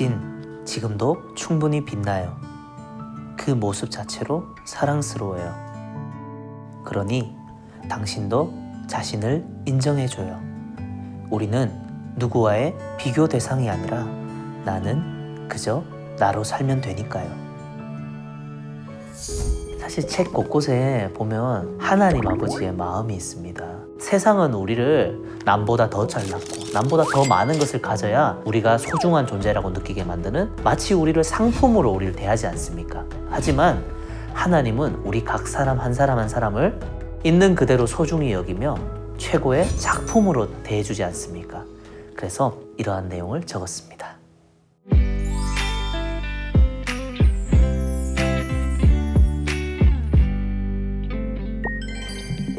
당신 지금도 충분히 빛나요. 그 모습 자체로 사랑스러워요. 그러니 당신도 자신을 인정해줘요. 우리는 누구와의 비교 대상이 아니라 나는 그저 나로 살면 되니까요. 사실 책 곳곳에 보면 하나님 아버지의 마음이 있습니다. 세상은 우리를 남보다 더 잘났고 남보다 더 많은 것을 가져야 우리가 소중한 존재라고 느끼게 만드는 마치 우리를 상품으로 우리를 대하지 않습니까? 하지만 하나님은 우리 각 사람 한 사람 한 사람을 있는 그대로 소중히 여기며 최고의 작품으로 대해주지 않습니까? 그래서 이러한 내용을 적었습니다.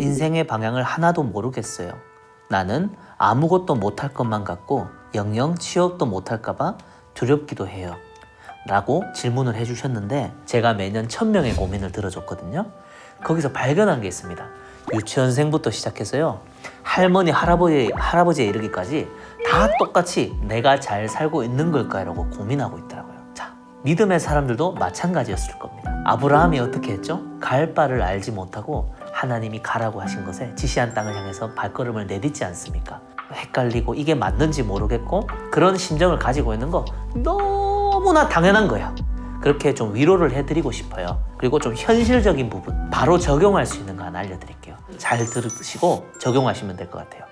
인생의 방향을 하나도 모르겠어요. 나는 아무것도 못할 것만 같고 영영 취업도 못할까봐 두렵기도 해요. 라고 질문을 해주셨는데 제가 매년 천명의 고민을 들어줬거든요. 거기서 발견한 게 있습니다. 유치원생부터 시작해서요. 할머니, 할아버지, 할아버지에 이르기까지 다 똑같이 내가 잘 살고 있는 걸까라고 고민하고 있더라고요. 자, 믿음의 사람들도 마찬가지였을 겁니다. 아브라함이 어떻게 했죠? 갈 바를 알지 못하고 하나님이 가라고 하신 것에 지시한 땅을 향해서 발걸음을 내딛지 않습니까? 헷갈리고 이게 맞는지 모르겠고 그런 심정을 가지고 있는 거 너무나 당연한 거예요. 그렇게 좀 위로를 해드리고 싶어요. 그리고 좀 현실적인 부분 바로 적용할 수 있는 거 하나 알려드릴게요. 잘 들으시고 적용하시면 될 것 같아요.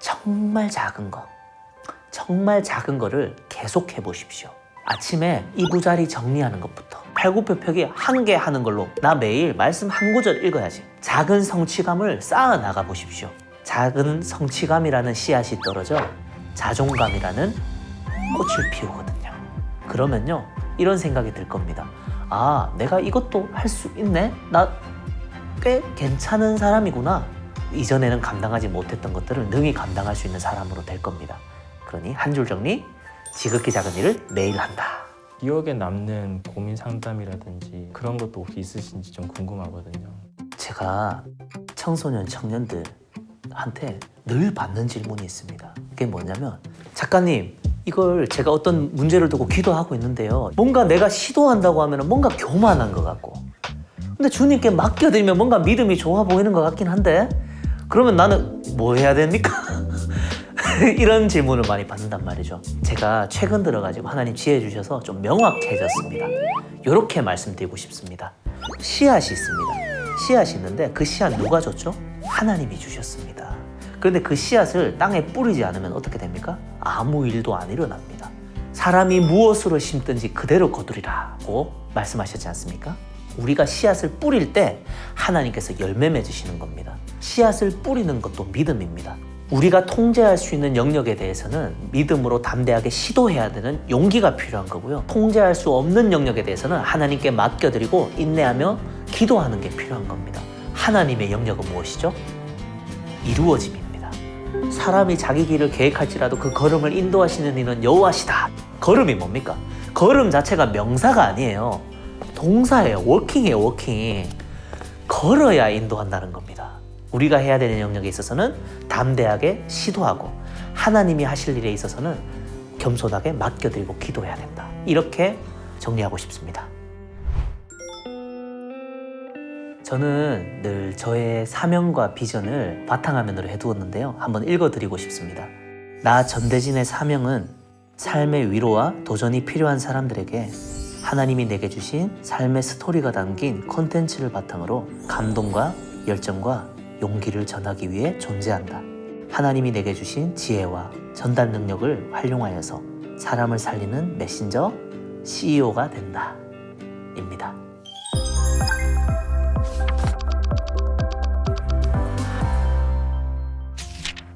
정말 작은 거, 정말 작은 거를 계속 해보십시오. 아침에 이부자리 정리하는 것부터 팔굽혀펴기 한 개 하는 걸로 나 매일 말씀 한 구절 읽어야지. 작은 성취감을 쌓아 나가 보십시오. 작은 성취감이라는 씨앗이 떨어져 자존감이라는 꽃을 피우거든요. 그러면요 이런 생각이 들 겁니다. 아 내가 이것도 할 수 있네. 나 꽤 괜찮은 사람이구나. 이전에는 감당하지 못했던 것들을 능히 감당할 수 있는 사람으로 될 겁니다. 그러니 한 줄 정리 지극히 작은 일을 매일 한다. 기억에 남는 고민 상담이라든지 그런 것도 혹시 있으신지 좀 궁금하거든요. 제가 청소년 청년들한테 늘 받는 질문이 있습니다. 그게 뭐냐면 작가님 이걸 제가 어떤 문제를 두고 기도하고 있는데요. 뭔가 내가 시도한다고 하면 뭔가 교만한 것 같고 근데 주님께 맡겨드리면 뭔가 믿음이 좋아 보이는 것 같긴 한데 그러면 나는 뭐 해야 됩니까? 이런 질문을 많이 받는단 말이죠. 제가 최근 들어가지고 하나님 지혜 주셔서 좀 명확해졌습니다. 이렇게 말씀드리고 싶습니다. 씨앗이 있습니다. 씨앗이 있는데 그 씨앗 누가 줬죠? 하나님이 주셨습니다. 그런데 그 씨앗을 땅에 뿌리지 않으면 어떻게 됩니까? 아무 일도 안 일어납니다. 사람이 무엇으로 심든지 그대로 거두리라고 말씀하셨지 않습니까? 우리가 씨앗을 뿌릴 때 하나님께서 열매 맺으시는 겁니다. 씨앗을 뿌리는 것도 믿음입니다. 우리가 통제할 수 있는 영역에 대해서는 믿음으로 담대하게 시도해야 되는 용기가 필요한 거고요. 통제할 수 없는 영역에 대해서는 하나님께 맡겨드리고 인내하며 기도하는 게 필요한 겁니다. 하나님의 영역은 무엇이죠? 이루어짐입니다. 사람이 자기 길을 계획할지라도 그 걸음을 인도하시는 이는 여호와시다. 걸음이 뭡니까? 걸음 자체가 명사가 아니에요. 동사예요. 워킹이에요, 워킹. 걸어야 인도한다는 겁니다. 우리가 해야 되는 영역에 있어서는 담대하게 시도하고 하나님이 하실 일에 있어서는 겸손하게 맡겨드리고 기도해야 된다. 이렇게 정리하고 싶습니다. 저는 늘 저의 사명과 비전을 바탕화면으로 해두었는데요. 한번 읽어드리고 싶습니다. 나 전대진의 사명은 삶의 위로와 도전이 필요한 사람들에게 하나님이 내게 주신 삶의 스토리가 담긴 콘텐츠를 바탕으로 감동과 열정과 용기를 전하기 위해 존재한다. 하나님이 내게 주신 지혜와 전달 능력을 활용하여서 사람을 살리는 메신저 CEO가 된다. 입니다.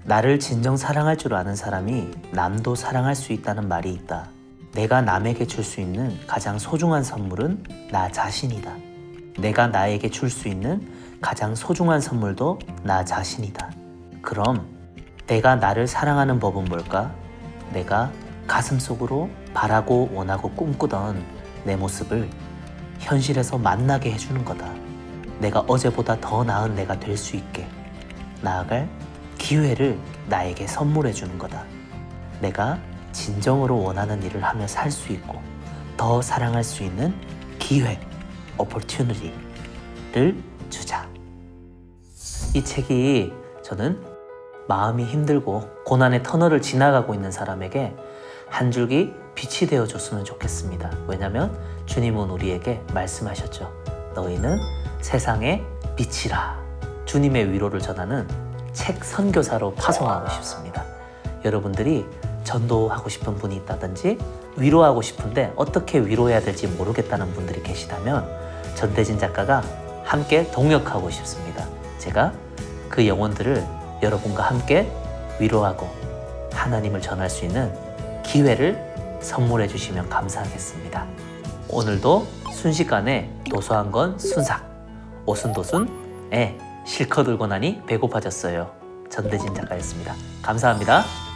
나를 진정 사랑할 줄 아는 사람이 남도 사랑할 수 있다는 말이 있다. 내가 남에게 줄 수 있는 가장 소중한 선물은 나 자신이다. 내가 나에게 줄 수 있는 가장 소중한 선물도 나 자신이다. 그럼 내가 나를 사랑하는 법은 뭘까? 내가 가슴 속으로 바라고 원하고 꿈꾸던 내 모습을 현실에서 만나게 해주는 거다. 내가 어제보다 더 나은 내가 될 수 있게 나아갈 기회를 나에게 선물해 주는 거다. 내가 진정으로 원하는 일을 하며 살 수 있고 더 사랑할 수 있는 기회, opportunity를. 이 책이 저는 마음이 힘들고 고난의 터널을 지나가고 있는 사람에게 한 줄기 빛이 되어 줬으면 좋겠습니다. 왜냐하면 주님은 우리에게 말씀하셨죠. 너희는 세상의 빛이라. 주님의 위로를 전하는 책 선교사로 파송하고 싶습니다. 여러분들이 전도하고 싶은 분이 있다든지 위로하고 싶은데 어떻게 위로해야 될지 모르겠다는 분들이 계시다면 전대진 작가가 함께 동역하고 싶습니다. 제가 그 영혼들을 여러분과 함께 위로하고 하나님을 전할 수 있는 기회를 선물해 주시면 감사하겠습니다. 오늘도 순식간에 도서한 건 순삭, 오순도순에 실컷 울고 나니 배고파졌어요. 전대진 작가였습니다. 감사합니다.